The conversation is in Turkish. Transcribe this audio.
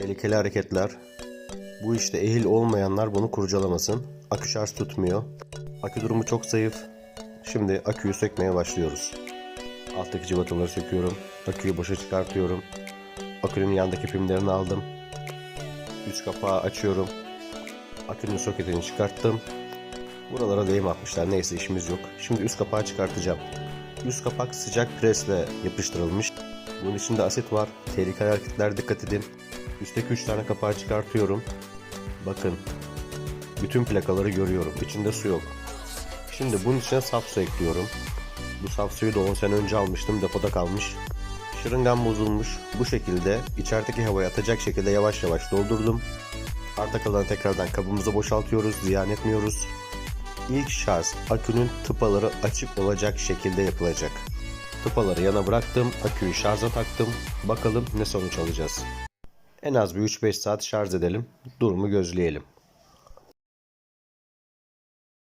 Tehlikeli hareketler. Bu işte ehil olmayanlar bunu kurcalamasın. Akü şarj tutmuyor. Akü durumu çok zayıf. Şimdi aküyü sökmeye başlıyoruz. Alttaki cıvataları söküyorum. Aküyü boşa çıkartıyorum. Akünün yandaki pimlerini aldım. Üst kapağı açıyorum. Akünün soketini çıkarttım. Buralara değim atmışlar. Neyse işimiz yok. Şimdi üst kapağı çıkartacağım. Üst kapak sıcak presle yapıştırılmış. Bunun içinde asit var. Tehlikeli hareketler dikkat edin. Üstteki 3 tane kapağı çıkartıyorum. Bakın. Bütün plakaları görüyorum. İçinde su yok. Şimdi bunun içine saf su ekliyorum. Bu saf suyu da 10 sene önce almıştım. Depoda kalmış. Şırıngan bozulmuş. Bu şekilde içerideki havayı atacak şekilde yavaş yavaş doldurdum. Arta kalanı tekrardan kabımıza boşaltıyoruz. Ziyan etmiyoruz. İlk şarj akünün tıpaları açık olacak şekilde yapılacak. Tıpaları yana bıraktım, aküyü şarja taktım. Bakalım ne sonuç alacağız. En az bir 3-5 saat şarj edelim, durumu gözleyelim.